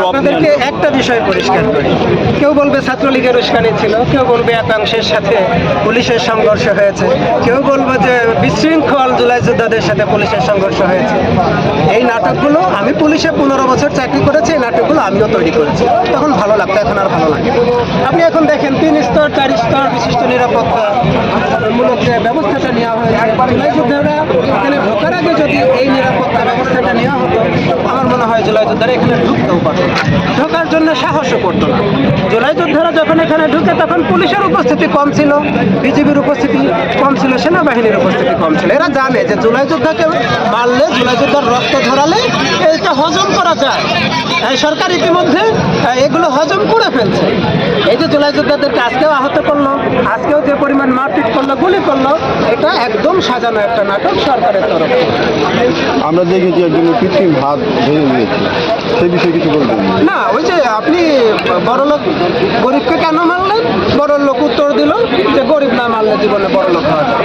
আপনাদেরকে একটা বিষয় পরিষ্কার করি। কেউ বলবে ছাত্রলীগের উস্কানি ছিল কেউ বলবে একাংশের সাথে পুলিশের সংঘর্ষ হয়েছে কেউ বলবে যে বিশৃঙ্খল জুলাই যোদ্ধাদের সাথে পুলিশের সংঘর্ষ হয়েছে। এই নাটকগুলো আমি পুলিশে পনেরো বছর চাকরি করেছি এই নাটকগুলো আমিও তৈরি করেছি। তখন ভালো লাগতো এখন আর ভালো লাগে আপনি এখন দেখেন তিন স্তর চার স্তর বিশিষ্ট নিরাপত্তা মূলক যে ব্যবস্থাটা নেওয়া হয়েছে জুলাই যোদ্ধারা এখানে ঢোকার আগে যদি এই নিরাপত্তা ব্যবস্থাটা নেওয়া হতো আমার মনে হয় জুলাই যোদ্ধারা এখানে ঢুকতেও পারতো। ঢোকার জন্য সাহসও করতো না। জুলাই যোদ্ধারা যখন এখানে ঢুকে তখন পুলিশের উপস্থিতি কম ছিল বিজিবির উপস্থিতি কম ছিল সেনাবাহিনীর উপস্থিতি কম ছিল। এরা জানে যে জুলাই যোদ্ধাকে মারলে জুলাই যোদ্ধার রক্ত ঝরালে এটা হজম করা যায়। সরকার ইতিমধ্যে এগুলো হজম করে ফেলছে। এই যে জুলাই যোদ্ধাদেরকে আজকেও আহত করল আজকেও যে পরিমাণ মারপিট করল গুলি করল এটা একদম সাজানো একটা নাটক সরকারের তরফ আমরা দেখেছি একজনের কৃত্রিম হাত ভেঙে দিয়েছে। সেই বিষয়ে কিছু বলবেন? না, ওই যে আপনি বড় লোক গরিবকে কেন মারলেন? বড় লোক উত্তর দিল যে গরিব না মারলে জীবনে বড় লোক হওয়া যায়।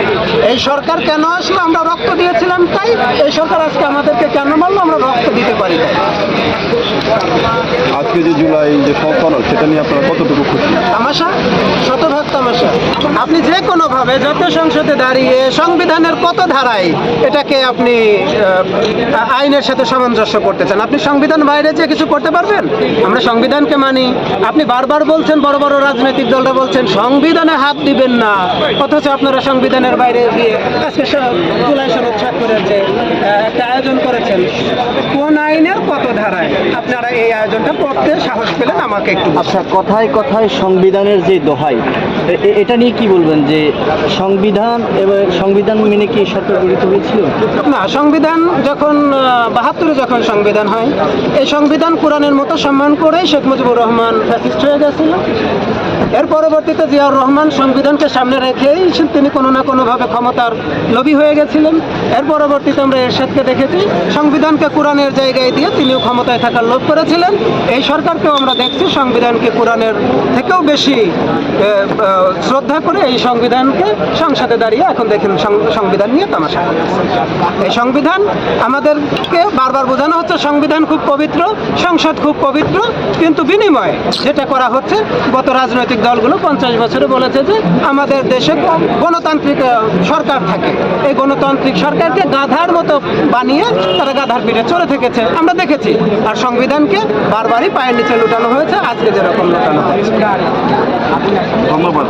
এই সরকার কেন আসলো? আমরা রক্ত দিয়েছিলাম তাই এই সরকার আজকে আমাদেরকে কেন মারলো? আমরা রক্ত দিতে পারি তাই আজকে যে জুলাই যে ফলন সেটা নিয়ে আপনারা কতটুকু খুশি? তামাশা? শতভাগ তামাশা। আপনি যে কোনোভাবে জাতীয় সংসদে দাঁড়িয়ে সংবিধানের কত ধারায় এটাকে আপনি আইনের সাথে সামঞ্জস্য করতে চান আপনি সংবিধান বাইরে যে কিছু করতে পারবেন? আমরা সংবিধানকে মানি। আপনি বারবার বলছেন বড় বড় রাজনৈতিক দলরা বলছেন সংবিধানে হাত দিবেন না। অথচ আপনারা সংবিধানের বাইরে গিয়ে আজকে জুলাই যে একটা আয়োজন করেছেন কোন আইনের কত ধারায় আপনারা এই আয়োজনটা করতে সাহস পেলেন? আমাকে একটু আচ্ছা কথায় কথায় সংবিধানের যে দোহাই এটা নিয়ে কি বলবেন যে সংবিধান এবং সংবিধান মেনে কি সরকার গঠিত হয়েছিল? না সংবিধান যখন বাহাত্তরে যখন সংবিধান হয় এই সংবিধান কোরআনের মতো সম্মান করে শেখ মুজিবুর রহমান ফ্যাসিস্ট হয়ে গেছিল। এর পরবর্তীতে জিয়াউর রহমান সংবিধানকে সামনে রেখেই তিনি কোনো না কোনোভাবে ক্ষমতার লোভী হয়ে গেছিলেন। এর পরবর্তীতে আমরা এরশাদকে দেখেছি। সংবিধানকে কোরআনের জায়গায় দিয়ে তিনিও ক্ষমতায় থাকার লোভ করেছিলেন। এই সরকারকেও আমরা দেখছি, সংবিধানকে কোরআনের থেকেও বেশি শ্রদ্ধা করে এই সংবিধানকে সংসদে দাঁড়িয়ে এখন দেখেন সংবিধান নিয়ে তামাশা এই সংবিধান আমাদেরকে বারবার বোঝানো হচ্ছে, সংবিধান খুব পবিত্র, সংসদ খুব পবিত্র, কিন্তু বিনিময়ে যেটা করা হচ্ছে, গত রাজনৈতিক দলগুলো পঞ্চাশ বছরে বলেছে যে আমাদের দেশে গণতান্ত্রিক সরকার থাকে। এই গণতান্ত্রিক সরকারকে গাধার মতো বানিয়ে তারা গাধার পিঠে চলে থেকেছে। আমরা দেখেছি। আর সংবিধানকে বারবারই পায়ের নিচে লুটানো হয়েছে। আজকে যেরকম লুটানো হয়েছে। ধন্যবাদ